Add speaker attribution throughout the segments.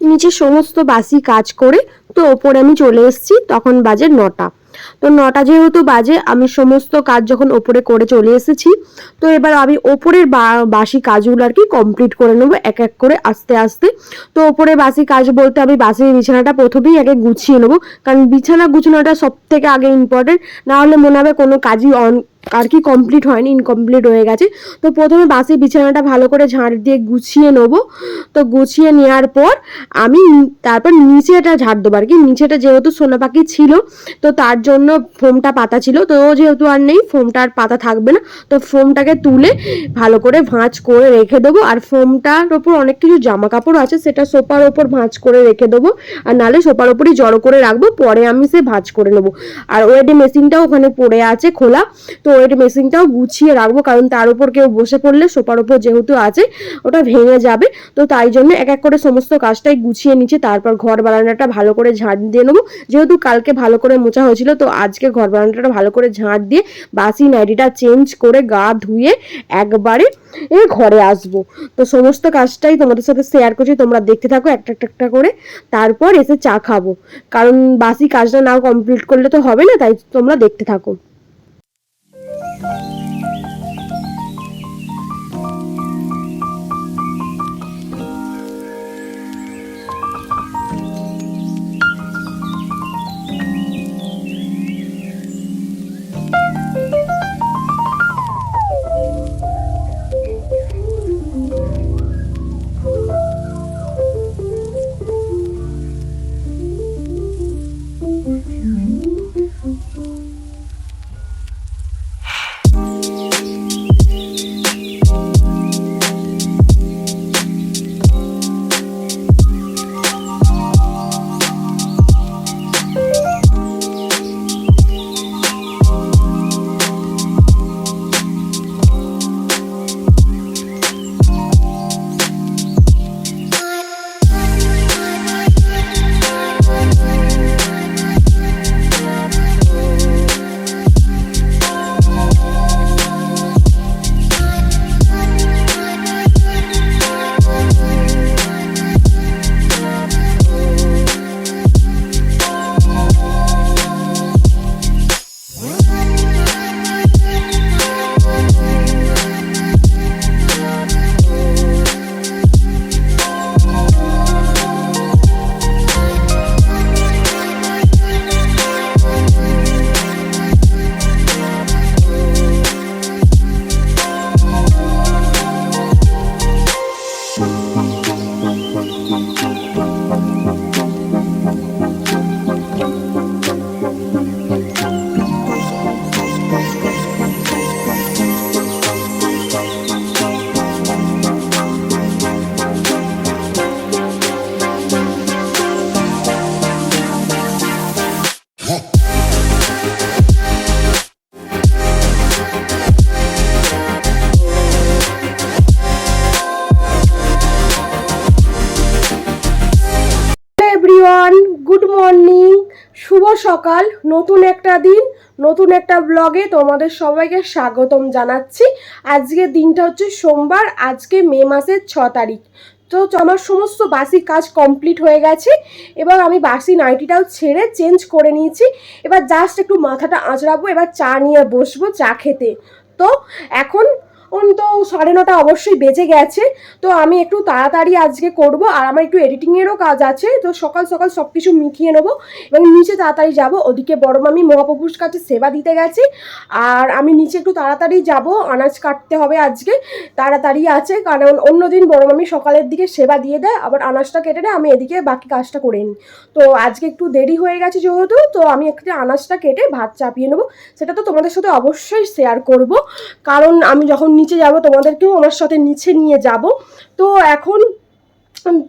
Speaker 1: নিচে সমস্ত বাসি কাজ করে তো ওপরে আমি চলে এসেছি, তখন বাজে নটা। তো নটা যেহেতু বাজে, আমি সমস্ত কাজ যখন ওপরে করে চলে এসেছি, তো এবার আমি ওপরের বাসি কাজগুলো আর কি কমপ্লিট করে নেব, এক এক করে আস্তে আস্তে। তো ওপরে বাসি কাজ বলতে আমি বাসি বিছানাটা প্রথমেই আগে গুছিয়ে নেব, কারণ বিছানা গুছানোটা সব থেকে আগে ইম্পর্টেন্ট না হলে মনে হবে কোনো কাজই অন আর কি কমপ্লিট হয়নি ইনকমপ্লিট হয়ে গেছে। তো প্রথমে বাসি বিছানাটা ভালো করে ঝাড় দিয়ে গুছিয়ে নেব। তো গুছিয়ে নেওয়ার পর আমি তারপর নিচেটা ঝাড় দেবো আর কি। নিচেটা যেহেতু সোনা পাখি ছিল, তো তার জন্য ফোমটা পাতা ছিল। তো যেহেতু আর নেই, ফোমটা আর পাতা থাকবে না। তো ফোমটাকে তুলে ভালো করে ভাঁজ করে রেখে দেবো। আর ফোমটার ওপর অনেক কিছু জামা কাপড় আছে, সেটা সোফার ওপর ভাঁজ করে রেখে দেবো। আর নালে সোফার ওপরই জড়ো করে রাখব, পরে আমি সে ভাঁজ করে নেব। আর ওয়েডে মেশিনটাও ওখানে পড়ে আছে খোলা। তো ওয়েড মেশিনটাও গুছিয়ে রাখব, কারণ তার উপর কেউ বসে পড়লে সোপার উপর যেহেতু আছে, ওটা ভেঙে যাবে। তো তাই জন্য এক এক করে সমস্ত কাজটাই গুছিয়ে নিচ্ছে, তারপর ঘর বারান্দাটা ভালো করে ঝাঁট দিয়ে নেব। যেহেতু কালকে ভালো করে মোছা হয়েছিল, তো আজকে ঘর বারান্দাটা ভালো করে ঝাঁট দিয়ে বাসি নাইটিটা চেঞ্জ করে গা ধুয়ে একবারে এ ঘরে আসব। তো সমস্ত কাজটাই তোমাদের সাথে শেয়ার করছি, তোমরা দেখতে থাকো একটা একটা একটা করে, তারপর এসে চা খাব। কারণ বাসি কাজটা নাও কমপ্লিট করলে তো হবে না, তাই তোমরা দেখতে থাকো। 了。সকাল, নতুন একটা দিন, নতুন একটা ব্লগে তোমাদের সবাইকে স্বাগতম জানাচ্ছি। আজকের দিনটা হচ্ছে সোমবার, আজকে মে মাসের ছ তারিখ। তো আমার সমস্ত বাসি কাজ কমপ্লিট হয়ে গেছে। এবার আমি বাসি নাইটিটাও ছেড়ে চেঞ্জ করে নিয়েছি। এবার জাস্ট একটু মাথাটা আঁচড়াবো, এবার চা নিয়ে বসবো, চা খেতে। তো এখন তো সাড়ে নটা অবশ্যই বেজে গেছে। তো আমি একটু তাড়াতাড়ি আজকে করব, আর আমার একটু এডিটিংয়েরও কাজ আছে। তো সকাল সকাল সব কিছু মিটিয়ে নেব, এবং নিচে তাড়াতাড়ি যাব। ওদিকে বড় মামি মহাপ্রভুর কাছে সেবা দিতে গেছি, আর আমি নিচে একটু তাড়াতাড়ি যাব। আনাজ কাটতে হবে আজকে, তাড়াতাড়ি আছে, কারণ অন্যদিন বড় মামি সকালের দিকে সেবা দিয়ে দেয়, আবার আনাজটা কেটে দেয়, আমি এদিকে বাকি কাজটা করে নিই। তো আজকে একটু দেরি হয়ে গেছে যেহেতু, তো আমি একটু আনাজটা কেটে ভাত চাপিয়ে নেব। সেটা তো তোমাদের সাথে অবশ্যই শেয়ার করব, কারণ আমি যখন নিচে যাব তোমাদেরকেও আমার সাথে নিচে নিয়ে যাব। তো এখন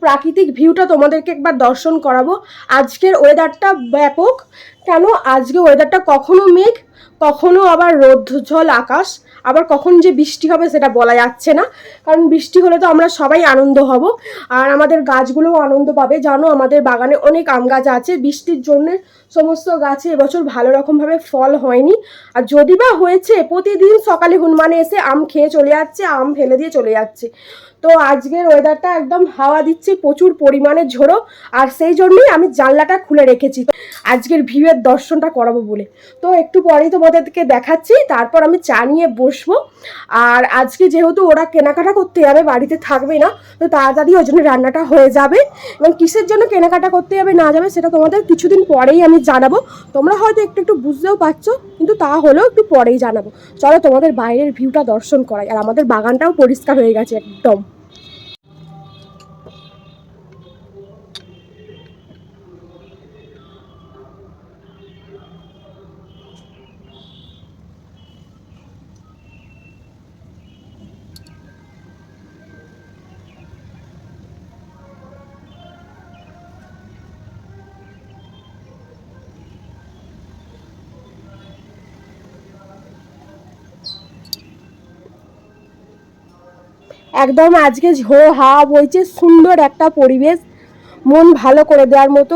Speaker 1: প্রাকৃতিক ভিউটা তোমাদেরকে একবার দর্শন করাবো। আজকের ওয়েদারটা ব্যাপক। কেন? আজকে ওয়েদারটা কখনো মেঘ, কখনো আবার রোদ্রঝল আকাশ, আবার কখন যে বৃষ্টি হবে সেটা বলা যাচ্ছে না। কারণ বৃষ্টি হলে তো আমরা সবাই আনন্দ হব। আর আমাদের গাছগুলোও আনন্দ পাবে। জানো, আমাদের বাগানে অনেক আম গাছ আছে। বৃষ্টির জন্য সমস্ত গাছে এবছর ভালো রকমভাবে ফল হয়নি। আর যদি বা হয়েছে, প্রতিদিন সকালে হনুমানে এসে আম খেয়ে চলে যাচ্ছে, আম ফেলে দিয়ে চলে যাচ্ছে। তো আজকের ওয়েদারটা একদম হাওয়া দিচ্ছে, প্রচুর পরিমাণে ঝোড়ো, আর সেই জন্যই আমি জানলাটা খুলে রেখেছি। আজকের ভিউয়ের দর্শনটা করাবো বলে। তো একটু পরেই তোমাদেরকে দেখাচ্ছি, তারপর আমি চা নিয়ে বসবো। আর আজকে যেহেতু ওরা কেনাকাটা করতে যাবে, বাড়িতে থাকবে না, তো তাড়াতাড়ি ওই জন্য রান্নাটা হয়ে যাবে। এবং কিসের জন্য কেনাকাটা করতে যাবে, না যাবে, সেটা তোমাদের কিছুদিন পরেই আমি জানাব। তোমরা হয়তো একটু একটু বুঝতেও পারছ, কিন্তু তা হলেও একটু পরেই জানাব। চলো তোমাদের বাইরের ভিউটা দর্শন করাই, আর আমাদের বাগানটাও পরিষ্কার হয়ে গেছে একদম। একদম আজকে ঝো হাওয়া বইছে, সুন্দর একটা পরিবেশ। মন ভালো করে দেওয়ার মতো।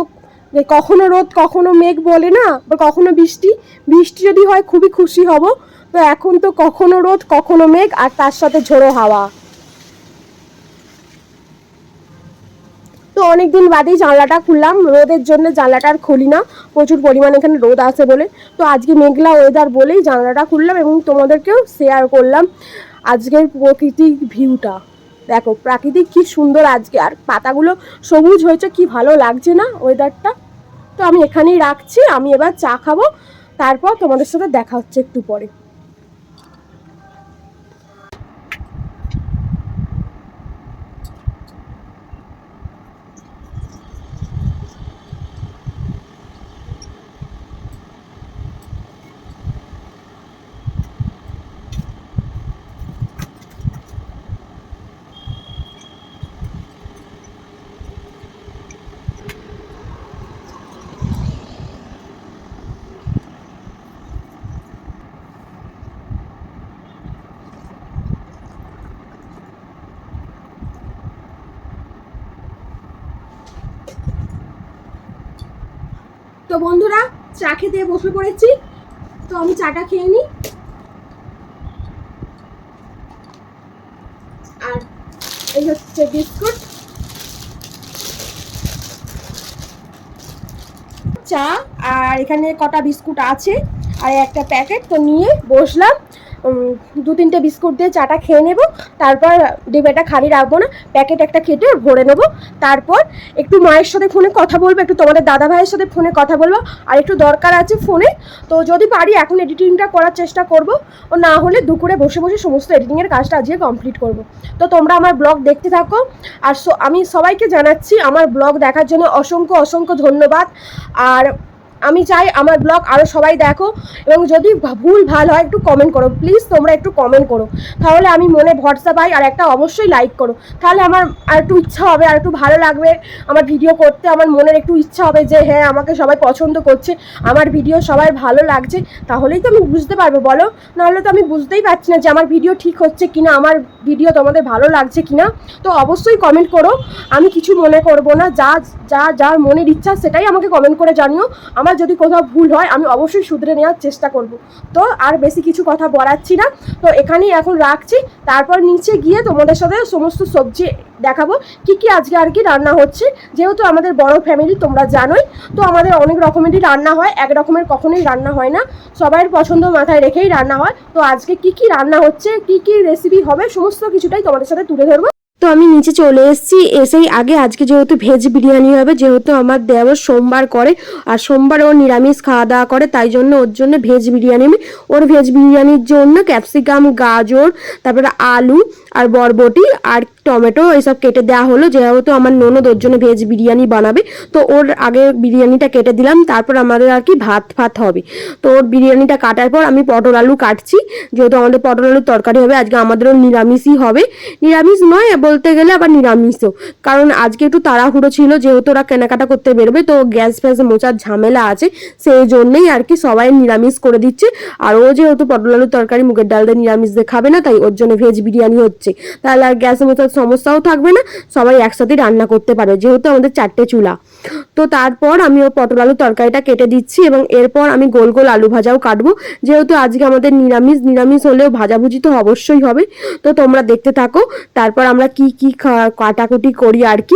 Speaker 1: কখনো রোদ, কখনো মেঘ বলে না, বা কখনো বৃষ্টি। বৃষ্টি যদি হয় খুবই খুশি হব। তো এখন তো কখনো রোদ, কখনো মেঘ, আর তার সাথে ঝোড়ো হাওয়া। তো অনেকদিন বাদেই জানলাটা খুললাম। রোদের জন্য জানলাটা আর খুলি না। প্রচুর পরিমাণে এখানে রোদ আসে বলে। তো আজকে মেঘলা ওয়েদার বলেই জানলাটা খুললাম এবং তোমাদেরকেও শেয়ার করলাম। আজকের প্রকৃতিক ভিউটা দেখো, প্রাকৃতিক কি সুন্দর আজকে। আর পাতাগুলো সবুজ হয়েছে, কি ভালো লাগছে না ওয়েদারটা তো আমি এখানেই রাখছি, আমি এবার চা খাব, তারপর তোমাদের সাথে দেখা হচ্ছে একটু পরে। তো বন্ধুরা, চা খেতে বসে পড়েছি। তো আমি চাটা খেয়ে নিই। আর এই হচ্ছে বিস্কুট। চা, আর এখানে কটা বিস্কুট আছে, আর একটা প্যাকেট, তো নিয়ে বসলাম। দু তিনটে বিস্কুট দিয়ে চাটা খেয়ে নেব। তারপর ডিবেটা খালি রাখব না, প্যাকেট একটা কেটে ভরে নেব। তারপর একটু মায়ের সাথে ফোনে কথা বলব, একটু তোমাদের দাদা ভাইয়ের সাথে ফোনে কথা বলব। আর একটু দরকার আছে ফোনে, তো যদি পারি এখন এডিটিংটা করার চেষ্টা করব। ও না হলে দুপুরে বসে বসে সমস্ত এডিটিংয়ের কাজটা আজকে কমপ্লিট করব। তো তোমরা আমার ব্লগ দেখতে থাকো। আর আমি সবাইকে জানাচ্ছি, আমার ব্লগ দেখার জন্য অসংখ্য অসংখ্য ধন্যবাদ। আর আমি চাই আমার ব্লগ আরও সবাই দেখো এবং যদি ভুল ভালো হয়, একটু কমেন্ট করো। প্লিজ তোমরা একটু কমেন্ট করো। তাহলে আমি মনে ভরসা পাই আর একটা অবশ্যই লাইক করো। তাহলে আমার আর একটু ইচ্ছা হবে, আর একটু ভালো লাগবে আমার ভিডিও করতে। আমার মনের একটু ইচ্ছা হবে যে হ্যাঁ আমাকে সবাই পছন্দ করছে, আমার ভিডিও সবাই ভালো লাগছে। তাহলেই তো আমি বুঝতে পারব, বলো? নাহলে তো আমি বুঝতেই পারছি না যে আমার ভিডিও ঠিক হচ্ছে কিনা, আমার ভিডিও তোমাদের ভালো লাগছে কিনা। তো অবশ্যই কমেন্ট করো। আমি কিছু মনে করব না। যা যা, যার মনের ইচ্ছা সেটাই আমাকে কমেন্ট করে জানিও। আমার যদি কোথাও ভুল হয়, আমি অবশ্যই শুধরে নেওয়ার চেষ্টা করব। তো আর বেশি কিছু কথা বলাচ্ছি না। তো এখানেই এখন রাখছি। তারপর নিচে গিয়ে তোমাদের সাথে সমস্ত সবজি দেখাবো। কি কি আজকে আর কি রান্না হচ্ছে। যেহেতু আমাদের বড় ফ্যামিলি তোমরা জানোই। তো আমাদের অনেক রকমেরই রান্না হয়। এক রকমের কখনোই রান্না হয় না। সবার পছন্দ মাথায় রেখেই রান্না হয়। তো আজকে কি কি রান্না হচ্ছে, কি কি রেসিপি হবে, সমস্ত কিছুটাই তোমাদের সাথে তুলে ধরবো।
Speaker 2: তো আমি নিচে চলে এসেছি। এসেই আগে আজকে যেহেতু ভেজ বিরিয়ানি হবে, যেহেতু আমার দেওর সোমবার করে, আর সোমবার ও নিরামিষ খাওয়া দাওয়া করে, তাই জন্য ওর জন্য ভেজ বিরিয়ানি আমি ওর ভেজ বিরিয়ানির জন্য ক্যাপসিকাম, গাজর, তারপরে আলু, আর বরবটি, আর টমেটো এসব কেটে দেওয়া হলো। যেহেতু আমার ননদ ওর জন্য ভেজ বিরিয়ানি বানাবে, তো ওর আগে বিরিয়ানিটা কেটে দিলাম। তারপর আমাদের আর কি ভাত ফাত হবে। তো ওর বিরিয়ানিটা কাটার পর আমি পটল আলু কাটছি। যেহেতু আমাদের পটল আলুর তরকারি হবে, আজকে আমাদেরও নিরামিষই হবে। নিরামিষ নয় বলতে গেলে আবার নিরামিষও। কারণ আজকে একটু তাড়াহুড়ো ছিল, যেহেতু ওরা কেনাকাটা করতে বেরোবে, তো গ্যাস ফ্যাস মোচার ঝামেলা আছে, সেই জন্যই আর কি সবাই নিরামিষ করে দিচ্ছে। আর ও যেহেতু পটল আলুর তরকারি, মুগের ডাল দিয়ে নিরামিষ দিয়ে খাবে না, তাই ওর জন্য ভেজ বিরিয়ানি হচ্ছে। তাহলে আর গ্যাস মোচার
Speaker 1: সমস্যাও থাকবে না, সবাই একসাথে রান্না করতে পারবে, যেহেতু আমাদের চারটে চুলা। তো তারপর আমি ও পটল আলু তরকারিটা কেটে দিচ্ছি, এবং এরপর আমি গোল গোল আলু ভাজাও কাটবো। যেহেতু আজকে আমাদের নিরামিষ নিরামিষ হলেও ভাজাভুজি তো অবশ্যই হবে। তো তোমরা দেখতে থাকো, তারপর আমরা কি কি খা- কাটাকুটি করি আর কি।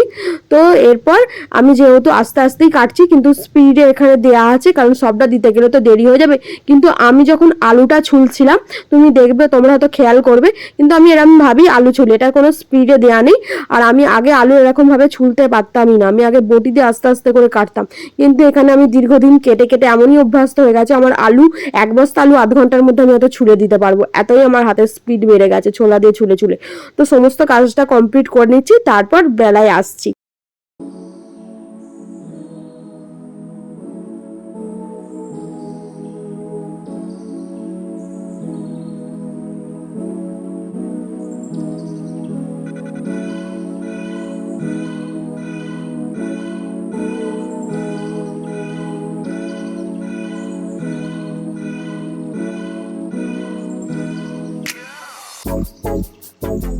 Speaker 1: তো এরপর আমি যেহেতু আস্তে আস্তেই কাটছি, কিন্তু স্পিডে এখানে দেয়া আছে, কারণ সবটা দিতে গেলে তো দেরি হয়ে যাবে। কিন্তু আমি যখন আলুটা ছুলছিলাম, তুমি দেখবে, তোমরা হয়তো খেয়াল করবে, কিন্তু আমি এরকম ভাবি আলু ছুলি। এটা কোনো স্পিডে দেয়া নেই, আর আমি আগে আলু এরকমভাবে ছুলতে পারতামই না। আমি আগে বটি দিয়ে আস্তে আস্তে করে কাটতাম। কিন্তু এখানে আমি দীর্ঘদিন কেটে কেটে এমনই অভ্যস্ত হয়ে গেছে, আমার আলু, এক বস্তা আলু আধ ঘণ্টার মধ্যে আমি হয়তো ছুলে দিতে পারব। এতই আমার হাতের স্পিড বেড়ে গেছে, ছোলা দিয়ে ছুলে ছুলে। তো সমস্ত কাজটা কমপ্লিট করে নিচ্ছি তারপর বেলায় আসছি।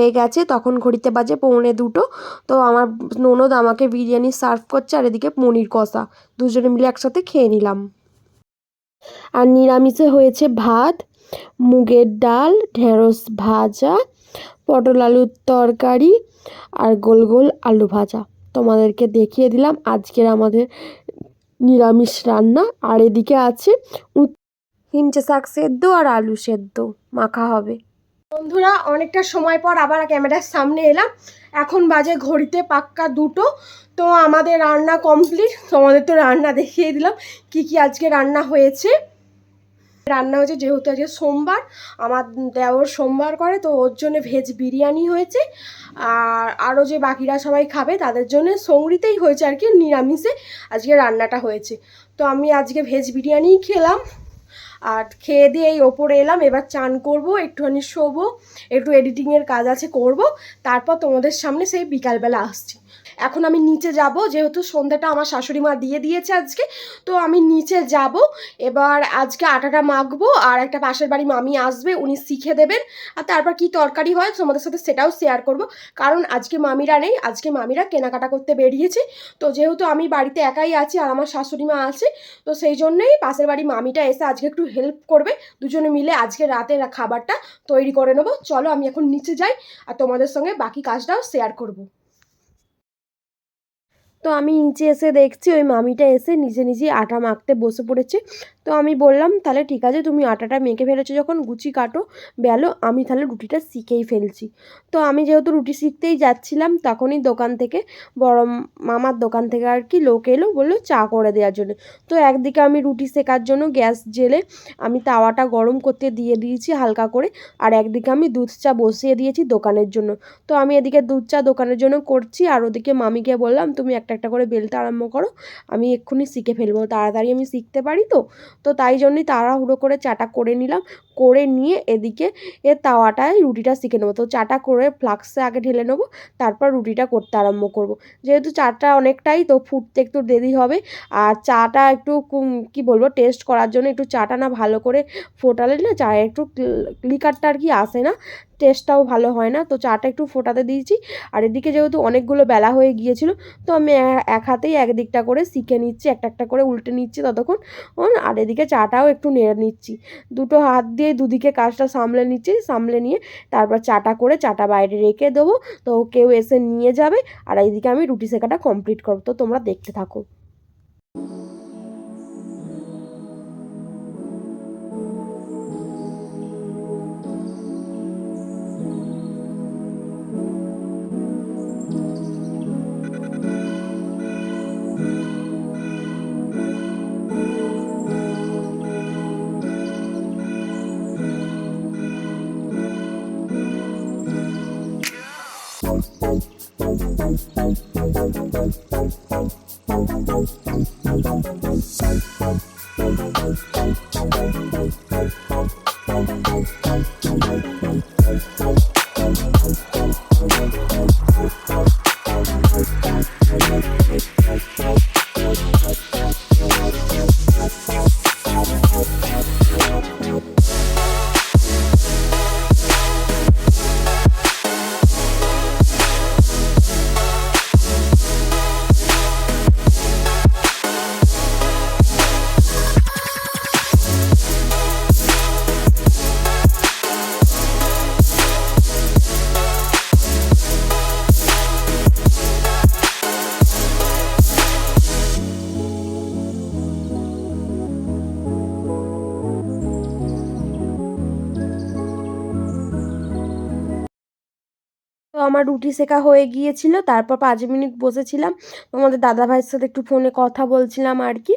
Speaker 1: হয়ে গেছে, তখন ঘড়িতে বাজে পৌনে দুটো। তো আমার ননদ আমাকে বিরিয়ানি সার্ভ করছে আর এদিকে পনির কষা। দুজনে মিলে একসাথে খেয়ে নিলাম। আর নিরামিষে হয়েছে ভাত, মুগের ডাল, ঢেঁড়স ভাজা, পটল আলুর তরকারি আর গোল গোল আলু ভাজা। তোমাদেরকে দেখিয়ে দিলাম আজকের আমাদের নিরামিষ রান্না। আর এদিকে আছে হিমচে শাক সেদ্ধ আর আলু সেদ্ধ। মাখা হবে।
Speaker 3: বন্ধুরা, অনেকটা সময় পর আবার ক্যামেরার সামনে এলাম। এখন বাজে ঘড়িতে পাক্কা দুটো। তো আমাদের রান্না কমপ্লিট তোমাদের তো রান্না দেখিয়ে দিলাম কি কি আজকে রান্না হয়েছে। রান্না হয়েছে যেহেতু আজকে সোমবার, আমার দেওর সোমবার করে, তো ওর জন্য ভেজ বিরিয়ানি হয়েছে। আর আরও যে বাকিরা সবাই খাবে, তাদের জন্য সঙ্গিতেই হয়েছে আর কি, নিরামিষে আজকে রান্নাটা হয়েছে। তো আমি আজকে ভেজ বিরিয়ানিই খেলাম। আর খেয়ে দিয়ে এই ওপরে এলাম, এবার চান করব, একটুখানি শোবো, একটু এডিটিংয়ের কাজ আছে, করব, তারপর তোমাদের সামনে সেই বিকালবেলা আসছি। এখন আমি নিচে যাব, যেহেতু সন্ধ্যাটা আমার শাশুড়ি মা দিয়ে দিয়েছে আজকে, তো আমি নিচে যাব। এবার আজকে আটাটা মাখবো, আর একটা পাশের বাড়ি মামি আসবে, উনি শিখে দেবেন। আর তারপর কি তরকারি হয় তোমাদের সাথে সেটাও শেয়ার করব। কারণ আজকে মামিরা নেই, আজকে মামিরা কেনাকাটা করতে বেরিয়েছে। তো যেহেতু আমি বাড়িতে একাই আছি আর আমার শাশুড়ি মা আছে, তো সেই জন্যই পাশের বাড়ি মামিটা এসে আজকে একটু হেল্প করবে। দুজনে মিলে আজকে রাতের খাবারটা তৈরি করে নেব। চলো আমি এখন নিচে যাই, আর তোমাদের সঙ্গে বাকি কাজটাও শেয়ার করব।
Speaker 1: তো আমি নিচে এসে দেখছি, ওই মামিটা এসে নিজে নিজেই আটা মাখতে বসে পড়েছে। তো আমি বললাম, তাহলে ঠিক আছে, তুমি আটাটা মেখে ফেলেছো, যখন গুচি কাটো, বেলো, আমি তাহলে রুটিটা শিখেই ফেলছি। তো আমি যেহেতু রুটি শিখতেই যাচ্ছিলাম, তখনই দোকান থেকে বড় মামার দোকান থেকে আর কি লোক এলো, বলল, চা করে দেওয়ার জন্য। তো একদিকে আমি রুটি শেখার জন্য গ্যাস জেলে আমি তাওয়াটা গরম করতে দিয়ে দিয়েছি হালকা করে, আর একদিকে আমি দুধ চা বসিয়ে দিয়েছি দোকানের জন্য। তো আমি এদিকে দুধ চা দোকানের জন্য করছি, আর ওদিকে মামিকে বললাম, তুমি একটা একটা একটা করে বেলতে আরম্ভ করো। আমি এক্ষুনি শিখে ফেলব, তাড়াতাড়ি আমি শিখতে পারি তো। তো তাই জন্যই তাড়াহুড়ো করে চাটা করে নিলাম, করে নিয়ে এদিকে এ তাওয়াটায় রুটিটা শিখে নেব। তো চাটা করে ফ্লাক্সে আগে ঢেলে নেব, তারপর রুটিটা করতে আরম্ভ করব। যেহেতু চাটা অনেকটাই তো ফুটতে একটু দেরি হবে, আর চাটা একটু কি বলব টেস্ট করার জন্য একটু চাটা না ভালো করে ফোটালে না চা একটু লিকারটা আর কি আসে না। টেস্টটাও ভালো হয় না। তো চাটা একটু ফোটাতে দিয়েছি। আর এদিকে যেহেতু অনেকগুলো বেলা হয়ে গিয়েছিল, তো আমি এক হাতেই একদিকটা করে শিখে নিচ্ছি, একটা একটা করে উল্টে নিচ্ছি ততক্ষণ। আর এদিকে চাটাও একটু নেড়ে নিচ্ছি। দুটো হাত দিয়ে দুদিকে কাজটা সামলে নিচ্ছি, সামলে নিয়ে তারপর চাটা করে চাটা বাইরে রেখে দেবো। তো কেউ এসে নিয়ে যাবে, আর এইদিকে আমি রুটি শেখাটা কমপ্লিট করব। তো তোমরা দেখতে থাকো। আমার রুটি শেখা হয়ে গিয়েছিল, তারপর পাঁচ মিনিট বসেছিলাম। তোমাদের দাদাভাইয়ের সাথে একটু ফোনে কথা বলছিলাম আর কি।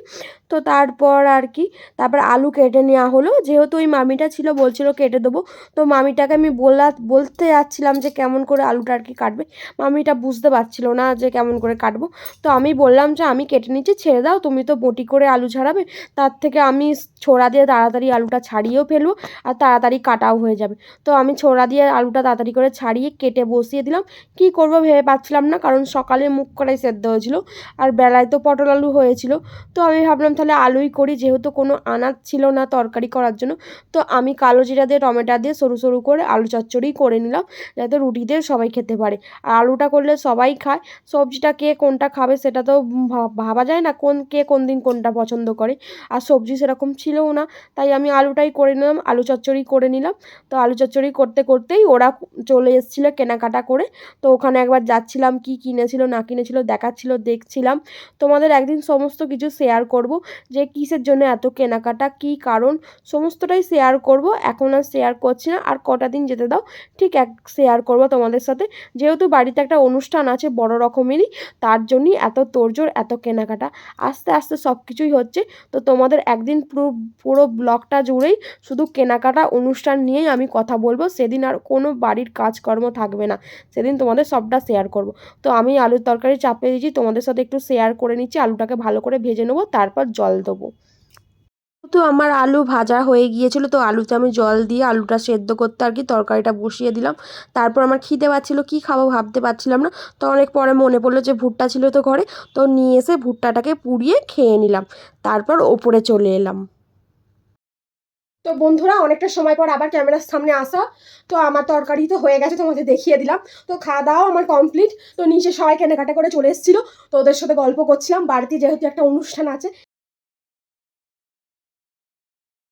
Speaker 1: তো তারপর আর কি, তারপর আলু কেটে নেওয়া হলো। যেহেতু ওই মামিটা ছিল, বলছিল কেটে দেবো। তো মামিটাকে আমি বলা, বলতে যাচ্ছিলাম যে কেমন করে আলুটা আর কি কাটবে। মামিটা বুঝতে পারছিল না যে কেমন করে কাটবো। তো আমি বললাম যে আমি কেটে নিচ্ছি, ছেড়ে দাও, তুমি তো বটি করে আলু ছাড়াবে তার থেকে আমি ছোড়া দিয়ে তাড়াতাড়ি আলুটা ছাড়িয়েও ফেলব আর তাড়াতাড়ি কাটাও হয়ে যাবে। তো আমি ছোড়া দিয়ে আলুটা তাড়াতাড়ি করে ছাড়িয়ে কেটে বসিয়ে দিলাম। কি করব ভেবে পাচ্ছিলাম না, কারণ সকালে মুখ করাই সেদ্ধ হয়েছিল। আর বেলায় তো পটল আলু হয়েছিল। তো আমি ভাবলাম তাহলে আলুই করি, যেহেতু কোনো আনাজ ছিল না তরকারি করার জন্য। তো আমি কালো জিরা দিয়ে, টমেটো দিয়ে সরু সরু করে আলু চচ্চড়ি করে নিলাম, যাতে রুটি দিয়ে সবাই খেতে পারে। আর আলুটা করলে সবাই খায়। সবজিটা কে কোনটা খাবে সেটা তো ভাবা যায় না, কোন, কে কোন দিন কোনটা পছন্দ করে। আর সবজি সেরকম ছিলও না, তাই আমি আলুটাই করে নিলাম, আলু চচ্চড়ি করে নিলাম। তো আলু চচ্চড়ি করতে করতেই ওরা চলে এসেছিল কেনাকাটা করে। তো ওখানে একবার যাচ্ছিলাম, কি কিনেছিল না কিনেছিল দেখাচ্ছিল, দেখছিলাম। তোমাদের একদিন সমস্ত কিছু শেয়ার করব। যে কিসের জন্য এত কেনাকাটা, কি কারণ, সমস্তটাই শেয়ার করব। এখন আর শেয়ার করছি না। আর কটা দিন যেতে দাও, ঠিক এক শেয়ার করব তোমাদের সাথে। যেহেতু বাড়িতে একটা অনুষ্ঠান আছে বড় রকমেরই, তার জন্যই এত তোড়জোড়, এত কেনাকাটা। আস্তে আস্তে সব কিছুই হচ্ছে। তো তোমাদের একদিন পুরো পুরো ব্লগটা জুড়েই শুধু কেনাকাটা, অনুষ্ঠান নিয়েই আমি কথা বলব। সেদিন আর কোনো বাড়ির কাজকর্ম থাকবে না। সেদিন তোমাদের সবটা শেয়ার করব। তো আমি আলুর তরকারি চাপিয়ে দিয়েছি। তোমাদের সাথে একটু শেয়ার করে নিচ্ছি। আলুটাকে ভালো করে ভেজে নেব। তারপর জল দেবো। তো আমার আলু ভাজা হয়ে গিয়েছিল, তো আলুতে আমি জল দিয়ে আলুটা সেদ্ধ করতে আর কি তরকারিটা বসিয়ে দিলাম। তারপর আমার খিদে পাচ্ছিল, কি খাব ভাবতে পারছিলাম না। তো অনেক পরে মনে পড়ল যে ভুট্টা ছিল তো ঘরে, তো নিয়ে এসে ভুট্টাটাকে পুড়িয়ে খেয়ে নিলাম। তারপর ওপরে চলে এলাম।
Speaker 3: তো বন্ধুরা, অনেকটা সময় পর আবার ক্যামেরার সামনে আসা। তো আমার তরকারি তো হয়ে গেছে, তোমাদের দেখিয়ে দিলাম। তো খাওয়া দাওয়াও আমার কমপ্লিট। তো নিচে সবাই কেনাকাটা করে চলে এসেছিল। তো ওদের সাথে গল্প করছিলাম। বাড়িতে যেহেতু একটা অনুষ্ঠান আছে